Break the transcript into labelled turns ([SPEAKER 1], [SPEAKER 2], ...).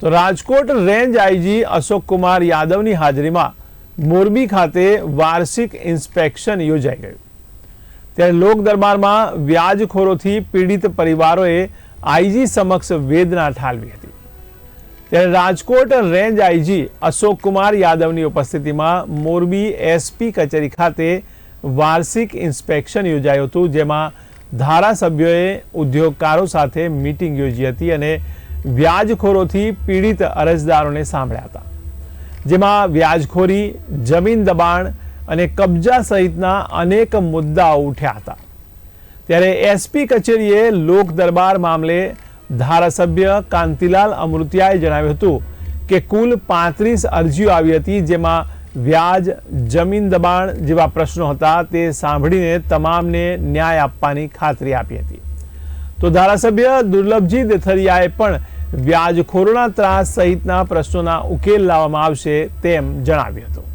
[SPEAKER 1] તો Rajkot range IG Ashok Kumar યાદવની હાજરીમાં મોરબી ખાતે વાર્ષિક ઇન્સ્પેક્શન યોજાઈ ગયું. ત્યારે લોક વ્યાજખોરોથી પીડિત પરિવારોએ આઈજી સમક્ષ વેદના ઠાલવી હતી. ત્યારે રાજકોટ રેન્જ આઈજી અશોક કુમાર યાદવની ઉપસ્થિતિમાં મોરબી એસપી કચેરી ખાતે વાર્ષિક ઇન્સ્પેક્શન યોજાયું હતું, જેમાં ધારાસભ્યોએ ઉદ્યોગકારો સાથે મીટિંગ યોજી હતી અને વ્યાજખોરોથી પીડિત અરજદારોને સાંભળ્યા હતા, જેમાં વ્યાજખોરી, જમીન દબાણ અને કબજા સહિતના અનેક મુદ્દાઓ ઉઠ્યા હતા. ત્યારે એસપી કચેરીએ લોક દરબાર મામલે ધારાસભ્ય કાંતિલાલ અમૃતિયાએ જણાવ્યું હતું કે કુલ પાંત્રીસ અરજીઓ આવી હતી, જેમાં વ્યાજ, જમીન દબાણ જેવા પ્રશ્નો હતા, તે સાંભળીને તમામને ન્યાય આપવાની ખાતરી આપી હતી. તો ધારાસભ્ય દુર્લભજી દેથરિયાએ પણ વ્યાજખોરોના ત્રાસ સહિતના પ્રશ્નોના ઉકેલ લાવવામાં આવશે તેમ જણાવ્યું હતું.